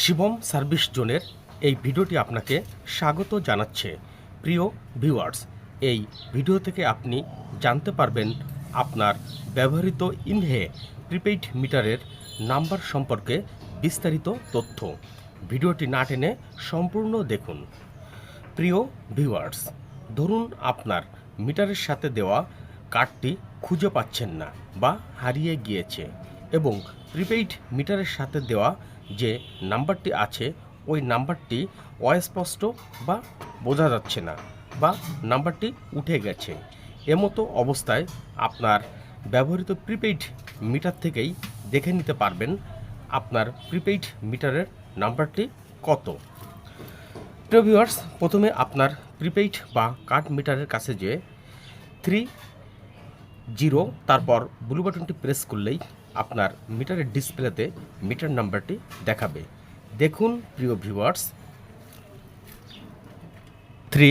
Shivam service জোনের এই ভিডিওটি আপনাকে স্বাগত জানাচ্ছে। প্রিয় ভিউয়ার্স, এই ভিডিও থেকে আপনি জানতে পারবেন আপনার ব্যবহৃত ইনহে প্রিপেইড মিটারের নাম্বার সম্পর্কে বিস্তারিত তথ্য। ভিডিওটি না টেনে সম্পূর্ণ দেখুন। প্রিয় ভিউয়ার্স, ধরুন আপনার মিটারের সাথে দেওয়া কার্ডটি খুঁজে পাচ্ছেন না বা হারিয়ে গিয়েছে। এবং প্রিপেইড মিটারের সাথে দেওয়া যে নাম্বারটি আছে, ওই নাম্বারটি অস্পষ্ট বা বোঝা যাচ্ছে না বা নাম্বারটি উঠে গেছে। এমতো অবস্থায় আপনার ব্যবহৃত প্রিপেইড মিটার থেকেই দেখে নিতে পারবেন আপনার প্রিপেইড মিটারের নাম্বারটি কত। প্রিয় প্রথমে আপনার প্রিপেইড বা কার্ড মিটারের কাছে যে থ্রি জিরো, তারপর ব্লু বাটনটি প্রেস করলেই আপনার মিটারের ডিসপ্লেতে মিটার নাম্বারটি দেখাবে। দেখুন, প্রিয় ভিউয়ার্স থ্রি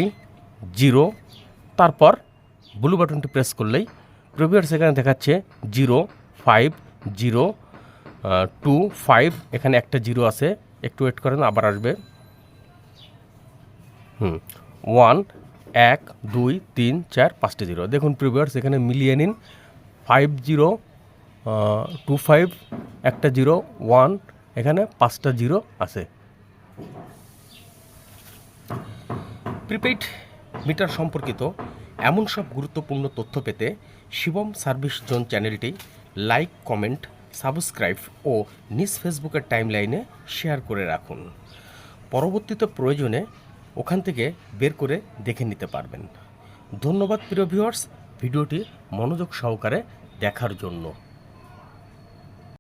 জিরো, তারপর ব্লু বাটনটি প্রেস করলেই প্রিয় ভিউয়ার্স এখানে দেখাচ্ছে zero five zero two five এখানে একটা জিরো আছে, একটু ওয়েট করেন, আবার আসবে। হুম ওয়ান এক, দুই, তিন, চার, পাঁচটা জিরো। দেখুন প্রিভিয়ার্স এখানে মিলিয়ে নিন। ফাইভ জিরো টু ফাইভ একটা জিরো ওয়ান এখানে পাঁচটা জিরো আছে। প্রিপেইড মিটার সম্পর্কিত এমন সব গুরুত্বপূর্ণ তথ্য পেতে শিবম সার্ভিস জোন চ্যানেলটি লাইক কমেন্ট সাবস্ক্রাইব ও নিজ ফেসবুকের টাইমলাইনে শেয়ার করে রাখুন। পরবর্তীতে প্রয়োজনে ওখান থেকে বের করে দেখে নিতে পারবেন। ধন্যবাদ প্রিয় ভিউয়ার্স ভিডিওটি মনোযোগ সহকারে দেখার জন্য।